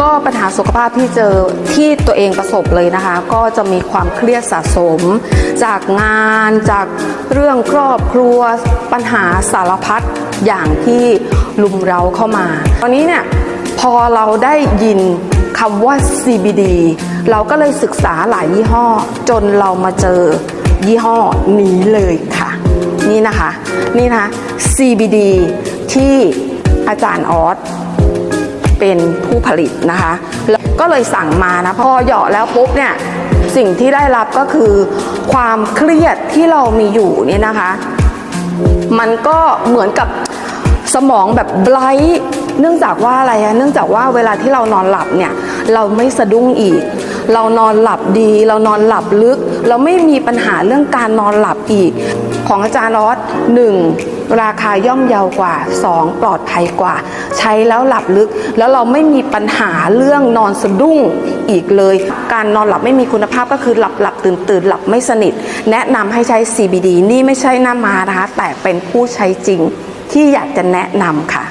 ก็ปัญหาสุขภาพที่เจอที่ตัวเองประสบเลยนะคะ ก็จะมีความเครียดสะสม จากงานจากเรื่องครอบครัวปัญหาสารพัดอย่างที่ลุมเราเข้ามา ตอนนี้เนี่ยพอเราได้ยินคำว่า CBD เราก็เลยศึกษาหลายยี่ห้อ จนเรามาเจอยี่ห้อนี้เลยค่ะ นี่นะคะ นี่นะคะ CBD ที่อาจารย์ออส เป็นผู้ผลิตนะคะแล้วก็เลยสั่งมานะพอเหยาะแล้วปุ๊บเนี่ยสิ่งที่ได้รับก็คือความเครียดที่เรามีอยู่เนี่ยนะคะ มันก็เหมือนกับสมองแบบไบรท์เนื่องจากว่าอะไรอะเนื่องจากว่าเวลาที่เรานอนหลับเนี่ยเราไม่สะดุ้งอีก เรานอนหลับดี เรานอนหลับลึก เราไม่มีปัญหาเรื่องการนอนหลับอีก ของอาจารย์รอสหนึ่ง ราคาย่อมเยาวกว่า 2 ปลอดภัยกว่า ใช้แล้วหลับลึก แล้วเราไม่มีปัญหาเรื่องนอนสะดุ้งอีกเลย การนอนหลับไม่มีคุณภาพก็คือหลับหลับตื่นตื่นหลับไม่สนิท แนะนำให้ใช้ CBD นี่ไม่ใช่หน้ามานะคะแต่เป็นผู้ใช้จริงที่อยากจะแนะนำค่ะ